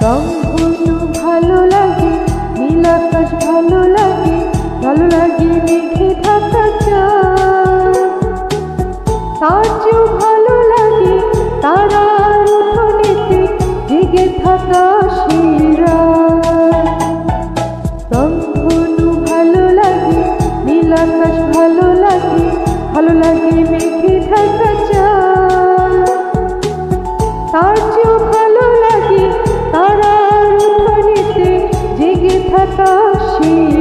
সম্পূর্ণ ভালো লাগে, নীল আকাশ ভালো লাগে ভালো লাগে মেঘে থাকা তার চেয়েও ভালো লাগে তারা উঠোনেতে জেগে থাকা শিরা। সম্পূর্ণ ভালো লাগে, নীল আকাশ ভালো লাগে ভালো লাগে মেঘে থাকা তার you.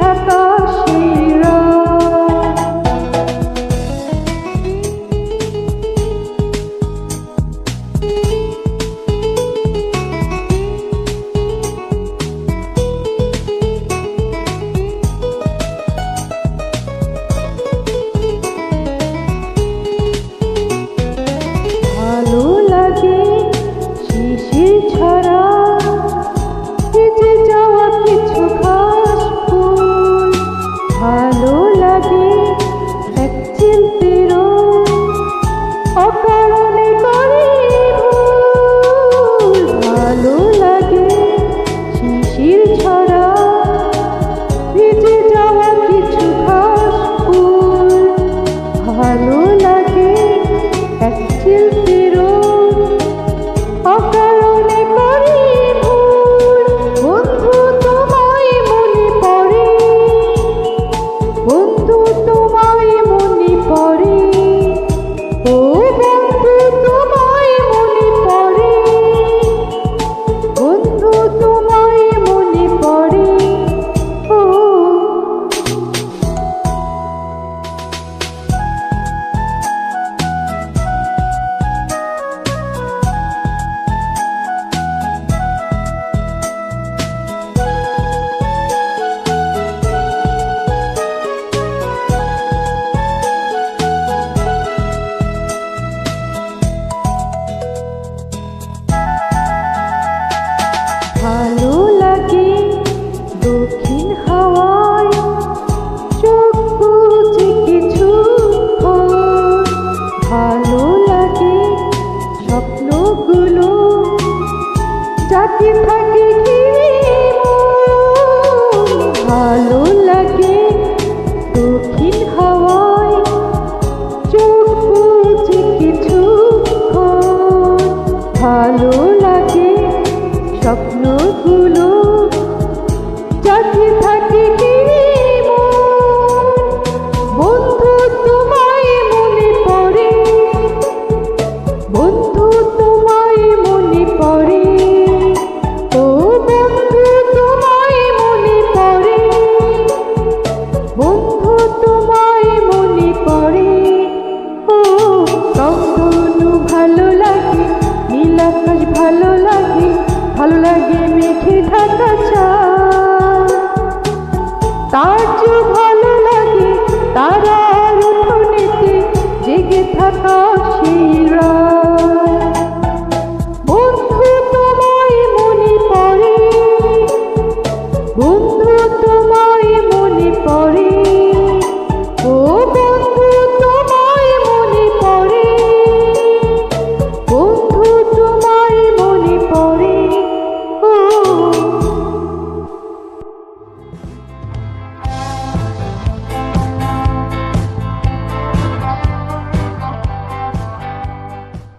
জেগে ভালো ভালো লাগে স্বপ্নগুলো যাকে থাকে তার যে ভালো লাগে তারা আর জেগে থাকা।